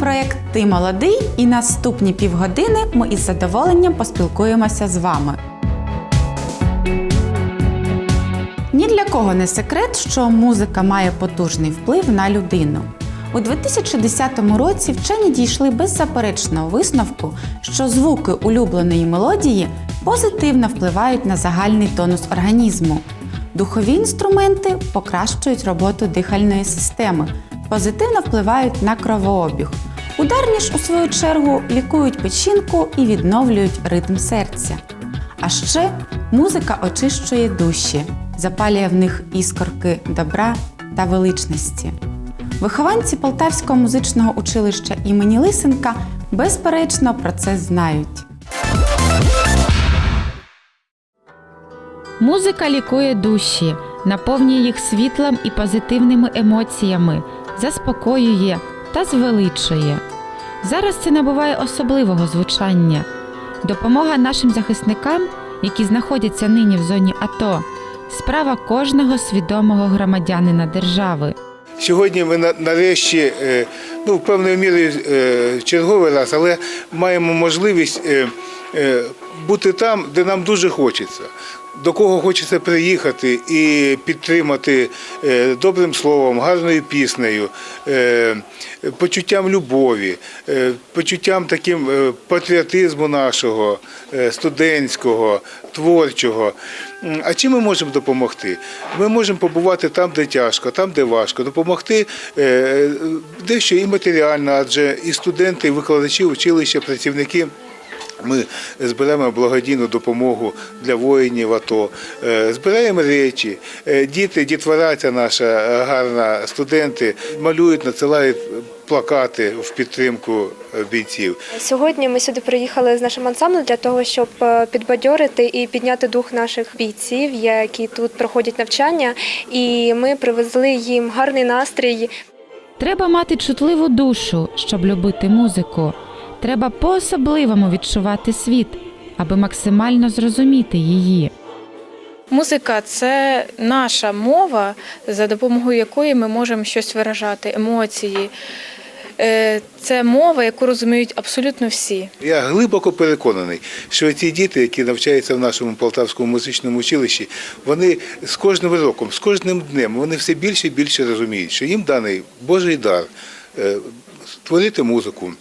Проєкт Ти молодий і наступні півгодини ми із задоволенням поспілкуємося з вами. Ні для кого не секрет, що музика має потужний вплив на людину. У 2010 році вчені дійшли беззаперечного висновку, що звуки улюбленої мелодії позитивно впливають на загальний тонус організму. Духові інструменти покращують роботу дихальної системи, позитивно впливають на кровообіг. Ударні ж, у свою чергу, лікують печінку і відновлюють ритм серця. А ще музика очищує душі, запалює в них іскорки добра та величності. Вихованці Полтавського музичного училища імені Лисенка безперечно про це знають. Музика лікує душі, наповнює їх світлом і позитивними емоціями, заспокоює та звеличує. Зараз це набуває особливого звучання. Допомога нашим захисникам, які знаходяться нині в зоні АТО, справа кожного свідомого громадянина держави. Сьогодні ми на- нарешті, е, ну, певною мірою е, черговий раз, але маємо можливість е, бути там, де нам дуже хочеться. До кого хочеться приїхати і підтримати е, добрим словом, гарною піснею, е, почуттям любові, е, почуттям таким патріотизму нашого, студентського, творчого. А чим ми можемо допомогти? Ми можемо побувати там, де тяжко, там, де важко, допомогти дещо і матеріально, адже і студенти, і викладачі училища, працівники. Ми зберемо благодійну допомогу для воїнів АТО, е, збираємо речі. Е, Діти, дітвора ця наша е, гарна, студенти малюють, надсилають плакати в підтримку бійців. Сьогодні ми сюди приїхали з нашим ансамблем для того, щоб підбадьорити і підняти дух наших бійців, які тут проходять навчання. І ми привезли їм гарний настрій. Треба мати чутливу душу, щоб любити музику. Треба по-особливому відчувати світ, аби максимально зрозуміти її. Музика це наша мова, за допомогою якої ми можемо щось виражати, емоції. Е, Це мова, яку розуміють абсолютно всі. Я глибоко переконаний, що ці діти, які навчаються в нашому Полтавському музичному училищі, вони з кожним роком, з кожним днем, вони все більше і більше розуміють, що їм даний Божий дар е, створити музику,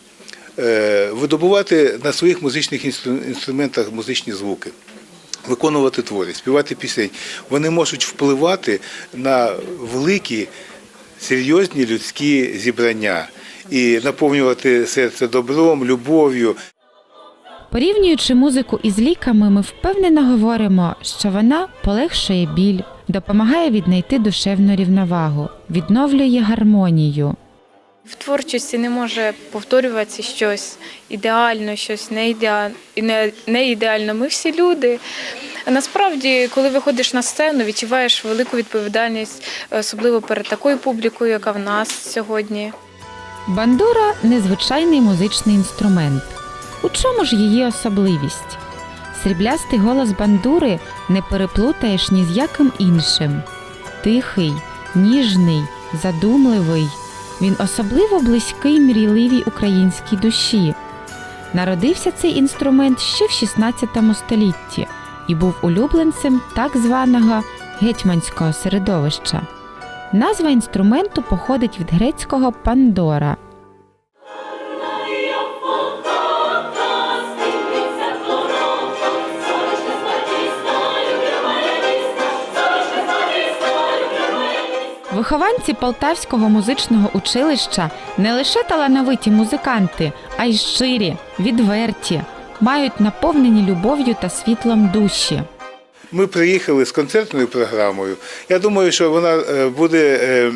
видобувати на своїх музичних інстру- інструментах музичні звуки. Виконувати твори, співати пісень, вони можуть впливати на великі серйозні людські зібрання і наповнювати серце добром, любов'ю. Порівнюючи музику із ліками, ми впевнено говоримо, що вона полегшує біль, допомагає віднайти душевну рівновагу, відновлює гармонію. В творчості не може повторюватися щось ідеально, щось не ідеально, не, ідеально. Ми всі люди. Насправді, коли виходиш на сцену, відчуваєш велику відповідальність, особливо перед такою публікою, яка в нас сьогодні. Бандура незвичайний музичний інструмент. У чому ж її особливість? Сріблястий голос бандури не переплутаєш ні з яким іншим. Тихий, ніжний, задумливий. Він особливо близький мрійливій українській душі. Народився цей інструмент ще в 16 столітті і був улюбленцем так званого гетьманського середовища. Назва інструменту походить від грецького пандора. Вихованці Полтавського музичного училища не лише талановиті музиканти, а й щирі, відверті, мають наповнені любов'ю та світлом душі. Ми приїхали з концертною програмою. Я думаю, що вона е, буде е,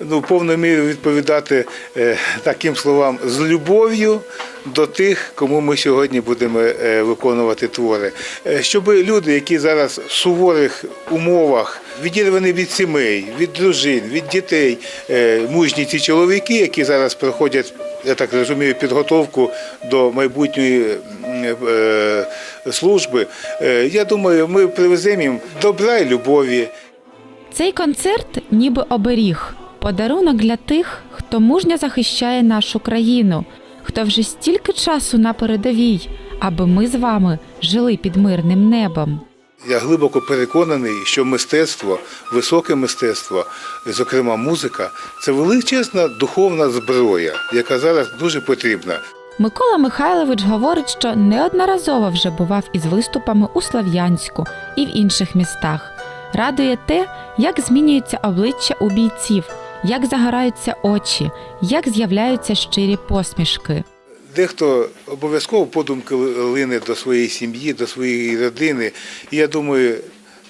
ну, повною мірою відповідати е, таким словам з любов'ю до тих, кому ми сьогодні будемо е, виконувати твори. Е, Щоб люди, які зараз в суворих умовах відірвані від сімей, від дружин, від дітей, мужні ці чоловіки, які зараз проходять, я так розумію, підготовку до майбутньої служби. Я думаю, ми привеземо їм добра і любові. Цей концерт ніби оберіг, Подарунок для тих, хто мужньо захищає нашу країну, хто вже стільки часу на передовій, аби ми з вами жили під мирним небом. Я глибоко переконаний, що мистецтво, високе мистецтво, зокрема музика, це величезна духовна зброя, яка зараз дуже потрібна. Микола Михайлович говорить, що неодноразово вже бував із виступами у Слов'янську і в інших містах. Радує те, як змінюються обличчя у бійців, як загораються очі, як з'являються щирі посмішки. Дехто обов'язково подумки лине до своєї сім'ї, до своєї родини. І я думаю,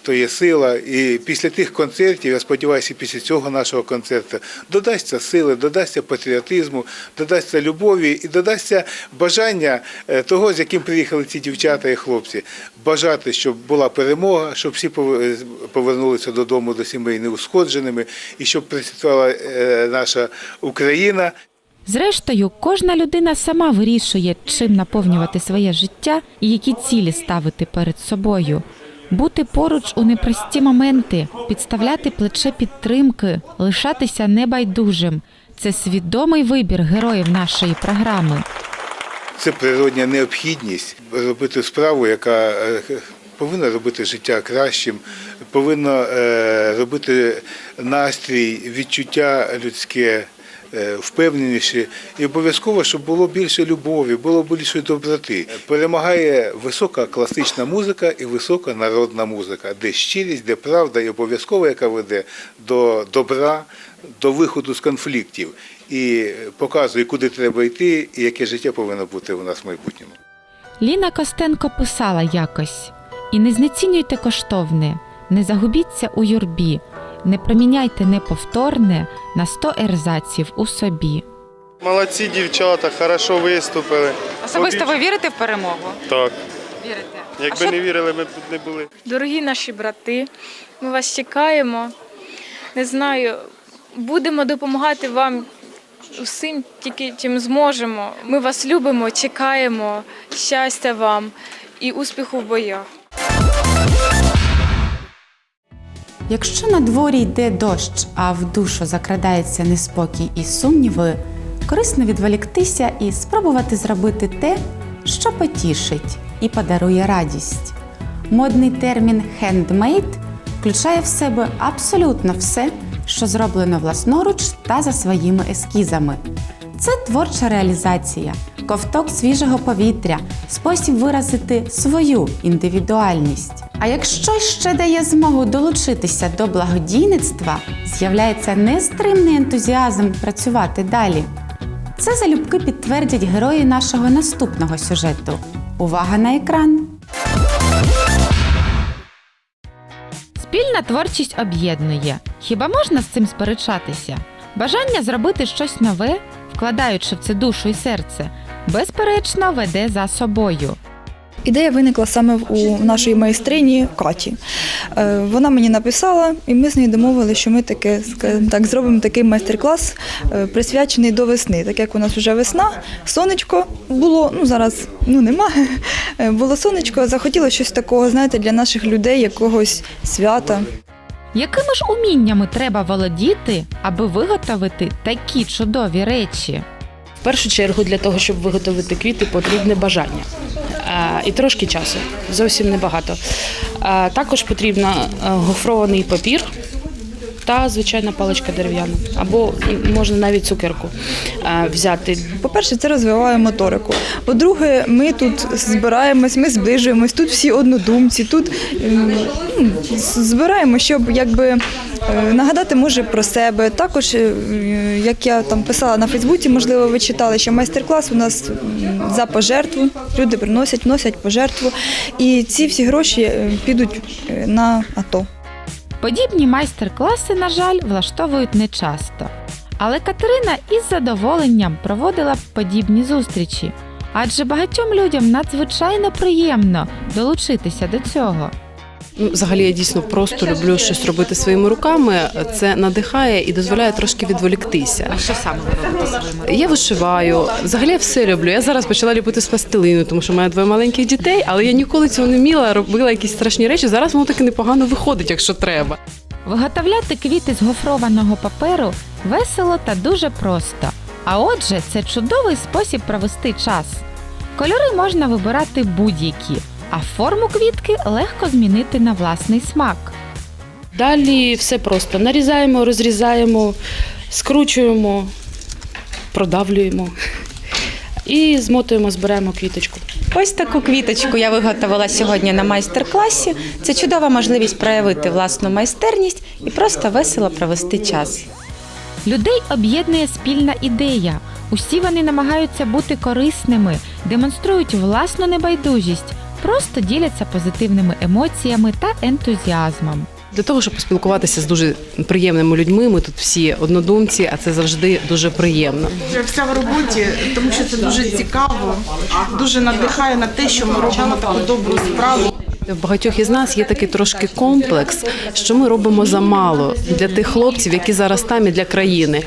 то є сила. І після тих концертів, я сподіваюся, після цього нашого концерту додасться сили, додасться патріотизму, додасться любові і додасться бажання е, того, з яким приїхали ці дівчата і хлопці. Бажати, щоб була перемога, щоб всі повернулися додому до сімей неушкодженими, і щоб процвітала е, наша Україна. Зрештою, кожна людина сама вирішує, чим наповнювати своє життя і які цілі ставити перед собою. Бути поруч у непрості моменти, підставляти плече підтримки, лишатися небайдужим це свідомий вибір героїв нашої програми. Це природня необхідність робити справу, яка е, повинна робити життя кращим, повинна е, робити настрій, відчуття людське е, впевненіше і обов'язково, щоб було більше любові, було більше доброти. Перемагає висока класична музика і висока народна музика, де щирість, де правда, і обов'язково, яка веде до добра, до виходу з конфліктів і показує, куди треба йти, і яке життя повинно бути у нас в майбутньому. Ліна Костенко писала якось: і не знецінюйте коштовне, не загубіться у юрбі, не проміняйте неповторне на сто ерзаців у собі. Молодці дівчата, хорошо виступили. Особисто ви вірите в перемогу? Так. Вірите. Якби що- не вірили, ми б тут не були. Дорогі наші брати, ми вас чекаємо. Не знаю, будемо допомагати вам усім, тільки чим зможемо. Ми вас любимо, чекаємо. Щастя вам і успіху в боях. Якщо на дворі йде дощ, а в душу закрадається неспокій і сумніви, корисно відволіктися і спробувати зробити те, що потішить і подарує радість. Модний термін «хендмейд» включає в себе абсолютно все, що зроблено власноруч та за своїми ескізами. Це творча реалізація, ковток свіжого повітря, спосіб виразити свою індивідуальність. А якщо ще дає змогу долучитися до благодійництва, з'являється нестримний ентузіазм працювати далі. Це залюбки підтвердять герої нашого наступного сюжету. Увага на екран! Спільна творчість об'єднує. Хіба можна з цим сперечатися? Бажання зробити щось нове, вкладаючи в це душу і серце, безперечно веде за собою. Ідея виникла саме у нашої майстрині Каті. Е, Вона мені написала, і ми з нею домовили, що ми таке, так, зробимо такий майстер-клас, е, присвячений до весни. Так як у нас вже весна, сонечко було, ну зараз ну нема. Е, Було сонечко, захотілося щось такого, знаєте, для наших людей, якогось свята. Якими ж уміннями треба володіти, аби виготовити такі чудові речі? Першу чергу для того, щоб виготовити квіти, потрібне бажання. Е, і трошки часу, зовсім небагато. Е, Також потрібно е, гофрований папір та звичайна паличка дерев'яна, або можна навіть цукерку е, взяти. По-перше, це розвиває моторику. По-друге, ми тут збираємось, ми зближуємось, тут всі однодумці, тут ем, збираємо, щоб якби е, нагадати може про себе. Також, е, як я там писала на Фейсбуці, можливо, ви читали, що майстер-клас у нас за пожертву. Люди приносять, вносять пожертву. І ці всі гроші підуть на АТО. Подібні майстер-класи, на жаль, влаштовують нечасто. Але Катерина із задоволенням проводила подібні зустрічі, адже багатьом людям надзвичайно приємно долучитися до цього. Ну, Взагалі я дійсно просто люблю щось робити своїми руками. Це надихає і дозволяє трошки відволіктися. А що саме ви робите своїми Я вишиваю. Взагалі я все люблю. Я зараз почала ліпити з пластилину, тому що мене двоє маленьких дітей, але я ніколи цього не вміла, робила якісь страшні речі. Зараз воно таки непогано виходить, якщо треба. Виготовляти квіти з гофрованого паперу Весело та дуже просто. А отже, це чудовий спосіб провести час. Кольори можна вибирати будь-які, а форму квітки легко змінити на власний смак. Далі все просто. Нарізаємо, розрізаємо, скручуємо, продавлюємо і змотуємо, збираємо квіточку. Ось таку квіточку я виготовила сьогодні на майстер-класі. Це чудова можливість проявити власну майстерність і просто весело провести час. Людей об'єднує спільна ідея. Усі вони намагаються бути корисними, демонструють власну небайдужість, просто діляться позитивними емоціями та ентузіазмом. Для того, щоб поспілкуватися з дуже приємними людьми, ми тут всі однодумці, а це завжди дуже приємно. Вся в роботі, тому що це дуже цікаво, дуже надихає на те, що ми робимо таку добру справу. В багатьох із нас є такий трошки комплекс, що ми робимо замало для тих хлопців, які зараз там і для країни.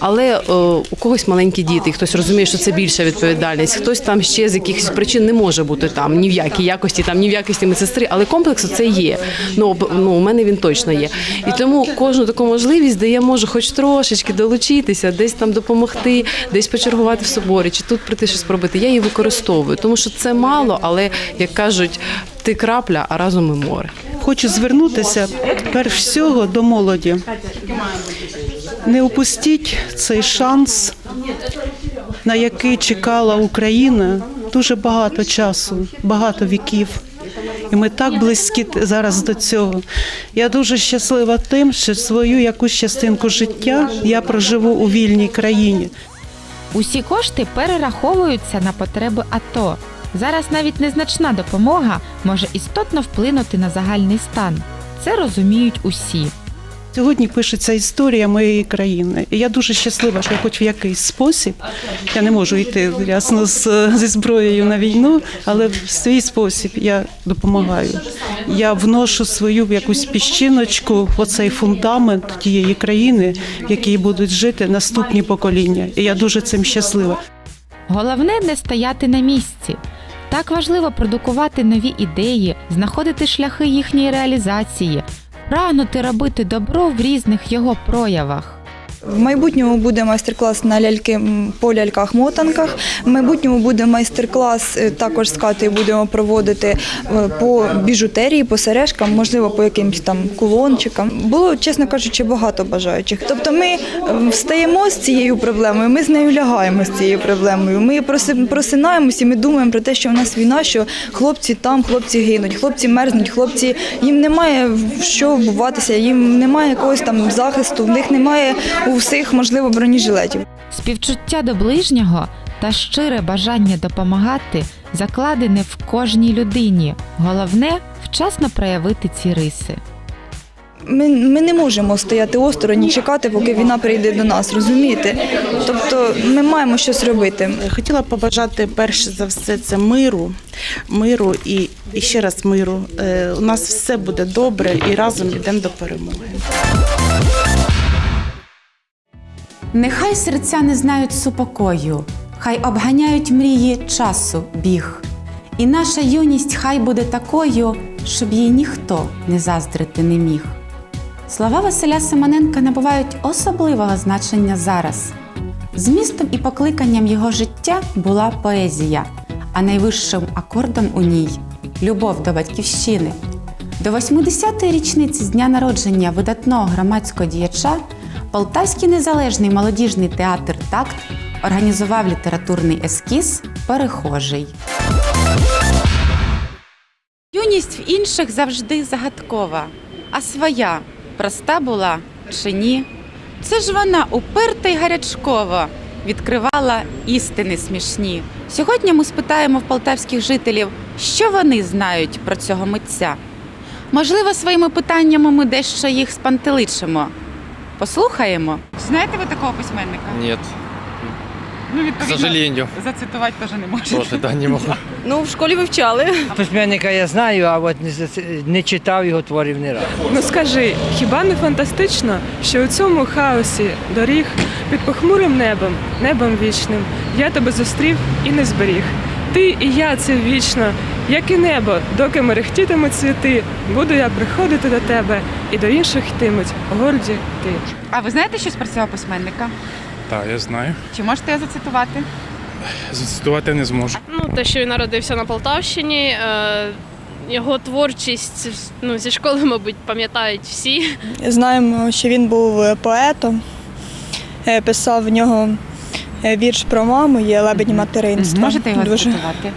Але е, у когось маленькі діти, і хтось розуміє, що це більша відповідальність. Хтось там ще з якихось причин не може бути там ні в якій якості, там ні в якості медсестри, але комплекс це є. Ну, ну у мене він точно є. І тому кожну таку можливість, де я можу хоч трошечки долучитися, десь там допомогти, десь почергувати в соборі, чи тут прийти щось пробити. Я її використовую, тому що це мало, але як кажуть, ти крапля, а разом і море. Хочу звернутися перш всього до молоді. Не упустіть цей шанс, на який чекала Україна дуже багато часу, багато віків. І ми так близькі зараз до цього. Я дуже щаслива тим, що свою якусь частинку життя я проживу у вільній країні. Усі кошти перераховуються на потреби АТО. Зараз навіть незначна допомога може істотно вплинути на загальний стан. Це розуміють усі. Сьогодні пишеться історія моєї країни. І я дуже щаслива, що хоч в якийсь спосіб я не можу йти ясно з, зі зброєю на війну, але в свій спосіб я допомагаю. Я вношу свою якусь піщиночку в оцей фундамент тієї країни, в якій будуть жити наступні покоління. І я дуже цим щаслива. Головне не стояти на місці. Так важливо продукувати нові ідеї, знаходити шляхи їхньої реалізації, прагнути робити добро в різних його проявах. В майбутньому буде майстер-клас на ляльки по ляльках-мотанках. В майбутньому буде майстер-клас е, також з Катею будемо проводити е, по біжутерії, по сережкам, можливо, по якимось там кулончикам. Було, чесно кажучи, багато бажаючих. Тобто ми е, встаємо з цією проблемою, ми з нею лягаємо з цією проблемою. Ми проси- просинаємося, ми думаємо про те, що в нас війна, що хлопці там, хлопці гинуть, хлопці мерзнуть, хлопці їм немає що вбуватися, їм немає якогось там захисту, в них немає у всіх, можливо, бронежилетів. Співчуття до ближнього та щире бажання допомагати закладене в кожній людині. Головне вчасно проявити ці риси. Ми, ми не можемо стояти осторонь і чекати, поки війна прийде до нас, розумієте? Тобто ми маємо щось робити. Хотіла побажати перш за все це миру, миру і, і ще раз миру. Е, у нас все буде добре і разом йдемо до перемоги. Нехай серця не знають супокою, хай обганяють мрії часу біг. І наша юність хай буде такою, щоб їй ніхто не заздрити не міг. Слова Василя Симоненка набувають особливого значення зараз. Змістом і покликанням його життя була поезія, а найвищим акордом у ній любов до батьківщини. До 80-ї річниці з дня народження видатного громадського діяча Полтавський незалежний молодіжний театр Такт організував літературний ескіз Перехожий. Юність в інших завжди загадкова, а своя проста була чи ні. Це ж вона уперта й гарячкова відкривала істини смішні. Сьогодні ми спитаємо в полтавських жителів, що вони знають про цього митця. Можливо, своїми питаннями ми дещо їх спантеличимо. Послухаємо. Знаєте ви такого письменника? Нет, Ну, к сожалению. зацитувати теж не можете. Тоже, да, не могу. Ну, в школі вивчали. Письменника я знаю, а от не, зац- не читав його творів ні разу. Ну скажи, хіба не фантастично, що у цьому хаосі доріг під похмурим небом, небом вічним, я тебе зустрів і не зберіг. Ти і я це вічно, як і небо, доки мерехтітимуть цвіти, буду я приходити до тебе, і до інших йтимуть горді ти. А ви знаєте щось про цього письменника? Так, я знаю. Чи можете його зацитувати? Зацитувати не зможу. Ну, те, що він народився на Полтавщині, е, його творчість ну, зі школи, мабуть, пам'ятають всі. Знаємо, що він був поетом, е, писав в нього е, вірш про маму, є лебеді материнства. Можете його Дуже. зацитувати?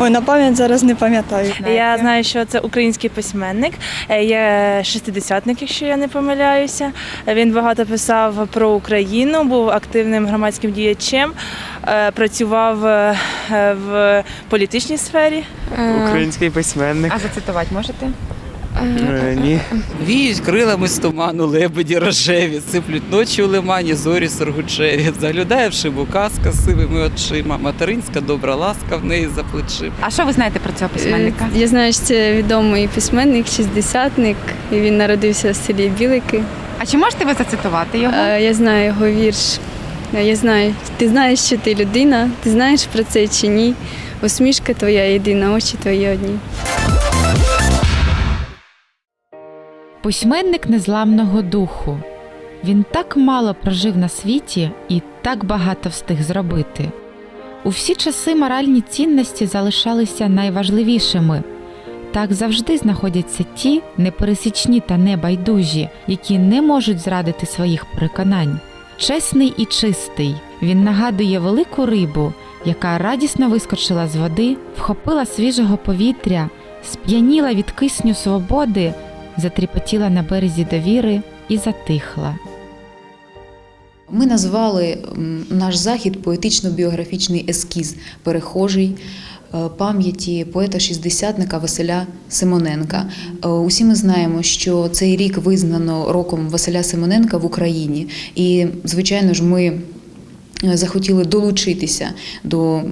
Ой, на пам'ять зараз не пам'ятаю. Я знаю, що це український письменник, е, є шестидесятник, якщо я не помиляюся. Він багато писав про Україну, був активним громадським діячем, е, працював е, в політичній сфері. Український письменник. А зацитувати можете? Е, Ні. Віють крилами з туману, лебеді рожеві, сиплють ночі у лимані, зорі сургучеві. Заглядає в шибу казка з сивими очима, материнська добра ласка в неї за плечима. А що ви знаєте про цього письменника? Я знаю, що це відомий письменник, шістдесятник, і він народився в селі Білики. А чи можете ви зацитувати його? Е, Я знаю його вірш. Е, Я знаю, ти знаєш, що ти людина, ти знаєш про це чи ні. Усмішка твоя єдина, очі твої одні. Письменник незламного духу. Він так мало прожив на світі і так багато встиг зробити. У всі часи моральні цінності залишалися найважливішими. Так завжди знаходяться ті непересічні та небайдужі, які не можуть зрадити своїх переконань. Чесний і чистий, він нагадує велику рибу, яка радісно вискочила з води, вхопила свіжого повітря, сп'яніла від кисню свободи, затріпотіла на березі довіри і затихла. Ми назвали наш захід поетично-біографічний ескіз перехожий е, пам'яті поета-шістдесятника Василя Симоненка. Е, Усі ми знаємо, що цей рік визнано роком Василя Симоненка в Україні, і звичайно ж ми. е, Захотіли долучитися до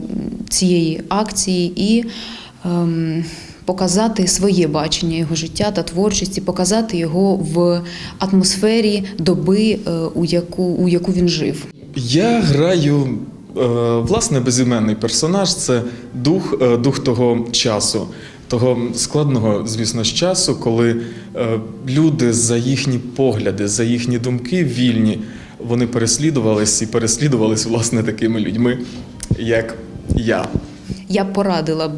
цієї акції і ем, показати своє бачення його життя та творчості, показати його в атмосфері доби, е, у яку, у яку він жив. Я граю е, власне безіменний персонаж. Це дух, е, дух того часу, того складного, звісно ж, часу, коли е, люди за їхні погляди, за їхні думки вільні, вони переслідувались і переслідувались власне такими людьми, як я. Я порадила б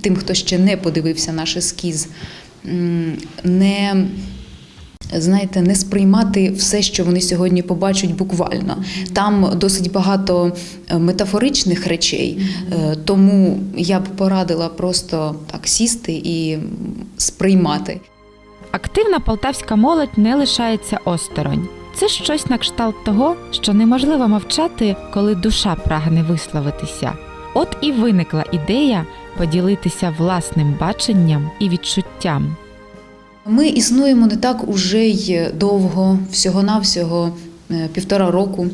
тим, хто ще не подивився наш ескіз, не. Знаєте, не сприймати все, що вони сьогодні побачать буквально. Там досить багато е, метафоричних речей, е, тому я б порадила просто так сісти і сприймати. Активна полтавська молодь не лишається осторонь. Це щось на кшталт того, що неможливо мовчати, коли душа прагне висловитися. От і виникла ідея поділитися власним баченням і відчуттям. Ми існуємо не так уже й довго, всього-навсього е, півтора року.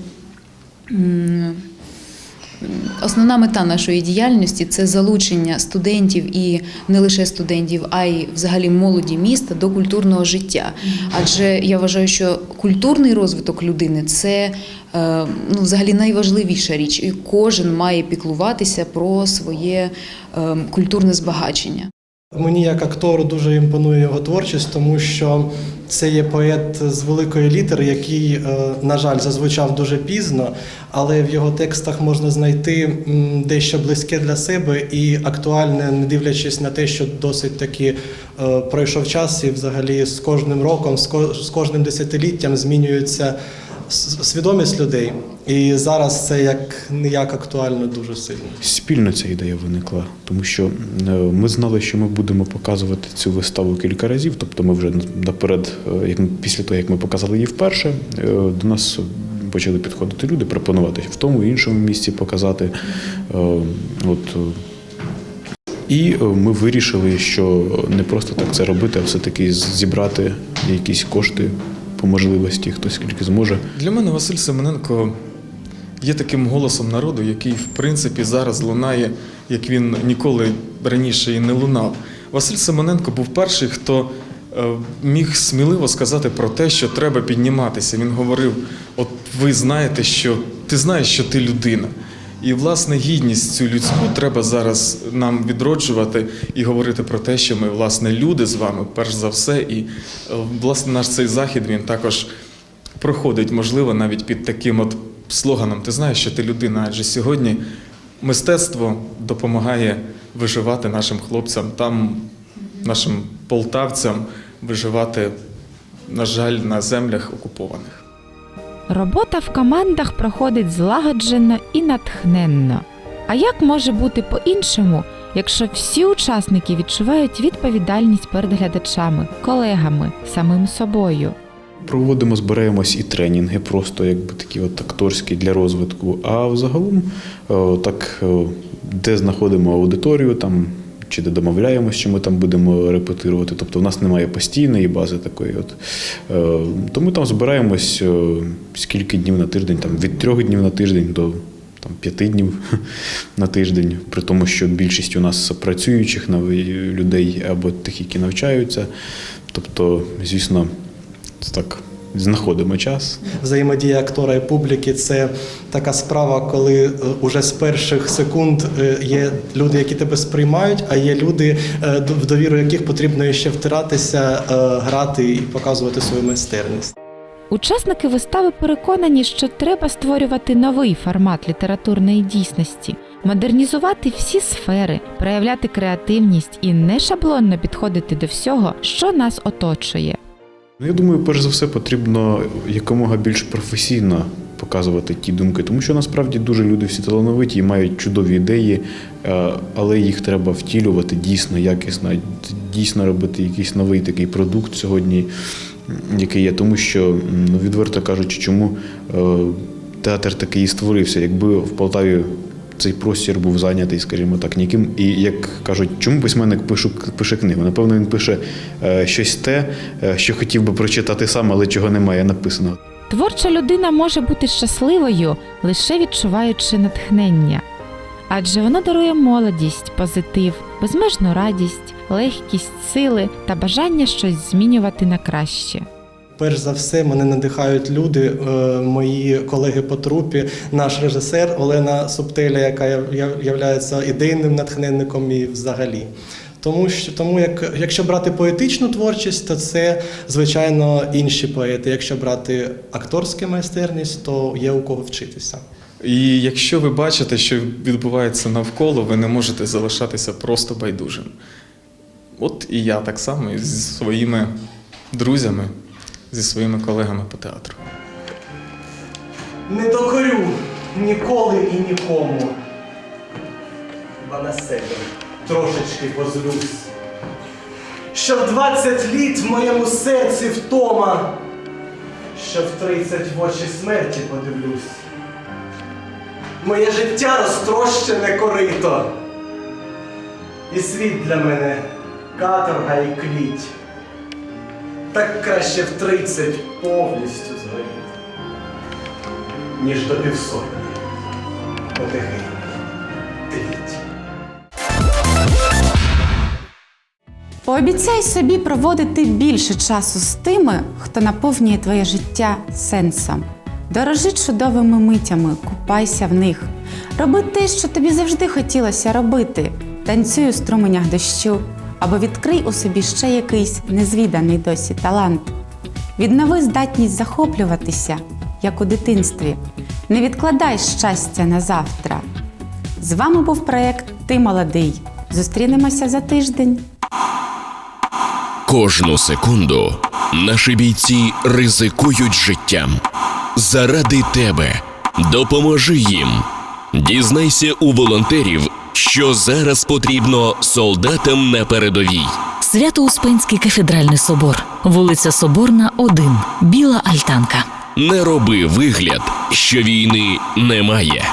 Основна мета нашої діяльності це залучення студентів і не лише студентів, а й взагалі молоді міста до культурного життя. Адже я вважаю, що культурний розвиток людини це е, ну, взагалі найважливіша річ, і кожен має піклуватися про своє е, культурне збагачення. Мені як актору дуже імпонує його творчість, тому що це є поет з великої літери, який, е, на жаль, зазвучав дуже пізно, але в його текстах можна знайти дещо близьке для себе і актуальне, не дивлячись на те, що досить таки е, пройшов час, і взагалі з кожним роком, з ко- з кожним десятиліттям змінюється с- свідомість людей. І зараз це як ніяк актуально дуже сильно. Спільно ця ідея виникла, тому що е, ми знали, що ми будемо показувати цю виставу кілька разів. Тобто, ми вже наперед, е, як ми- після того, як ми показали її вперше, е, до нас почали підходити люди, пропонувати в тому іншому місці показати. От і ми вирішили, що не просто так це робити, а все-таки зібрати якісь кошти по можливості, хто скільки зможе. Для мене Василь Семененко є таким голосом народу, який, в принципі, зараз лунає, як він ніколи раніше і не лунав. Василь Семененко був перший, хто е, міг сміливо сказати про те, що треба підніматися. Він говорив: от ви знаєте, що ти знаєш, що ти людина. І власне гідність цю людську треба зараз нам відроджувати і говорити про те, що ми власне люди з вами, перш за все. І е, власне наш цей захід він також проходить, можливо, навіть під таким от слоганом. Ти знаєш, що ти людина, адже сьогодні мистецтво допомагає виживати нашим хлопцям, там, нашим полтавцям виживати, на жаль, на землях окупованих. Робота в командах проходить злагоджено і натхненно. А як може бути по-іншому, якщо всі учасники відчувають відповідальність перед глядачами, колегами, самим собою? Проводимо, збираємось і тренінги, просто якби такі от акторські для розвитку. А взагалом, е, так, е, де знаходимо аудиторію, там чи де домовляємося, що ми там будемо репетирувати. Тобто в нас немає постійної бази такої. От. Е, Тому там збираємось е, скільки днів на тиждень, там від трьох днів на тиждень до там, п'яти днів на тиждень, при тому, що більшість у нас працюючих людей або тих, які навчаються. Тобто, звісно, це так знаходимо час. Взаємодія актора і публіки це така справа, коли е, уже з перших секунд е, є люди, які тебе сприймають, а є люди, е, в довіру яких потрібно ще втиратися, грати і показувати свою майстерність. Учасники вистави переконані, що треба створювати новий формат літературної дійсності, модернізувати всі сфери, проявляти креативність і не шаблонно підходити до всього, що нас оточує. Ну, я думаю, перш за все потрібно якомога більш професійно показувати ті думки, тому що насправді дуже люди всі талановиті і мають чудові ідеї, е, але їх треба втілювати дійсно якісно, дійсно робити якийсь новий такий продукт сьогодні, який є. Тому що, ну, відверто кажучи, чому е, театр такий і створився, якби в Полтаві. Цей простір був зайнятий, скажімо так, ніким. І як кажуть, чому письменник пишу, пише книгу? Напевно, він пише е, щось те, е, що хотів би прочитати сам, але чого немає написано. Творча людина може бути щасливою, лише відчуваючи натхнення. Адже воно дарує молодість, позитив, безмежну радість, легкість, сили та бажання щось змінювати на краще. Перш за все, мене надихають люди, е, мої колеги по трупі, наш режисер Олена Субтеля, яка є ідейним натхненником і взагалі. Тому що тому, як якщо брати поетичну творчість, то це звичайно інші поети. Якщо брати акторську майстерність, то є у кого вчитися. І якщо ви бачите, що відбувається навколо, ви не можете залишатися просто байдужим. От і я так само зі своїми друзями, зі своїми колегами по театру. Не докорю ніколи і нікому. Хіба на себе трошечки позлюсь. Що в 20 літ в моєму серці втома, що в 30 в очі смерті подивлюсь. Моє життя розтрощене корито. І світ для мене каторга і кліть. Так краще в 30 повністю згоріти ніж до півсотні. Потихеньку. Тліть. Пообіцяй собі проводити більше часу з тими, хто наповнює твоє життя сенсом. Дорожи чудовими митями, купайся в них. Роби те, що тобі завжди хотілося робити. Танцюй у струменях дощу або відкрий у собі ще якийсь незвіданий досі талант. Віднови здатність захоплюватися, як у дитинстві. Не відкладай щастя на завтра. З вами був проєкт Ти молодий. Зустрінемося за тиждень. Кожну секунду наші бійці ризикують життям. Заради тебе допоможи їм. Дізнайся у волонтерів, що зараз потрібно солдатам на передовій. Свято-Успенський кафедральний собор, вулиця Соборна, 1, Біла Альтанка. Не роби вигляд, що війни немає.